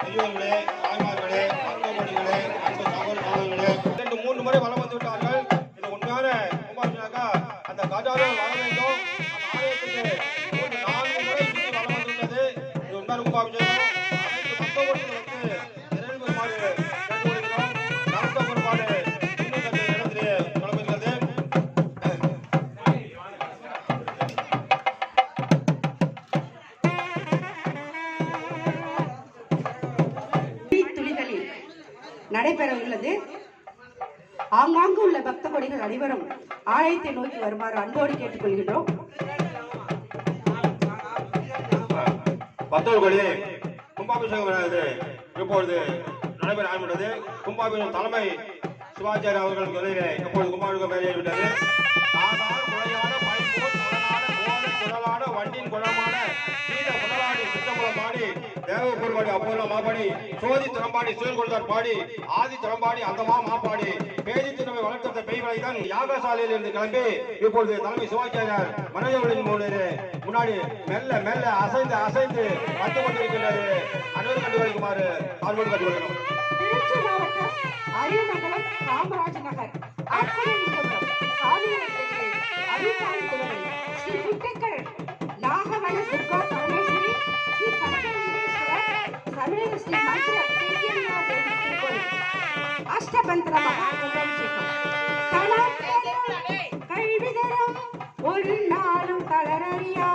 பெரியவர்களே தாய்மார்களே அன்பமணிகளே அன்பு சகோதர சகோதரர்களே இரண்டு மூன்று முறை வளம் வந்து விட்டார்கள். இது உண்மையான குமாரினாக்கா அந்த கஜாவை வர வேண்டும். நான்கு முறை வளம் வந்து இது உண்மையான கும்பாபிஷேகம். அனைத்து பக்தர்களுக்கு நடைபெற உள்ளது ஆங்காங்கு உள்ள பக்த கொடிகள் அனைவரும் ஆலயத்தை நோக்கி வருமாறு அன்போடு கேட்டுக்கொள்கின்றோம். பக்தர்களே கும்பாபிஷேகம் இப்பொழுது நடைபெற ஆரம்பித்தது கும்பாபிஷேகம் தலைமை சிவாச்சாரிய அவர்கள் முதலிலே இப்பொழுது கும்பாபிஷேகம் மேலேறிவிட்டது சாதாரண கூறுபாடி பொருள்பாடி மாபாடி சோதி திறம்பாடி சிவன் பாடி ஆதி திறம்பாடி அந்தமா மாப்பாடி பேதி திறமை வளர்த்த பெய்களை தான் யாகசாலையில் இருந்து கிளம்பி இப்பொழுது தலைமை சிவாச்சாரியார் மனோஜவளின் முன்னிலே முன்னாடி மெல்ல மெல்ல அசைந்து அசைந்து வந்து கொண்டிருக்கின்றது அனைவரும் கண்டு வைக்குமாறு தாழ்வோடு கண்டு திருச்சி மாவட்டம் அரியமங்கலம் காமராஜ் நகர். ಇಷ್ಟ ಬಂತ್ರ கழிவிதரம் ஒரு நாளும் தளரறியா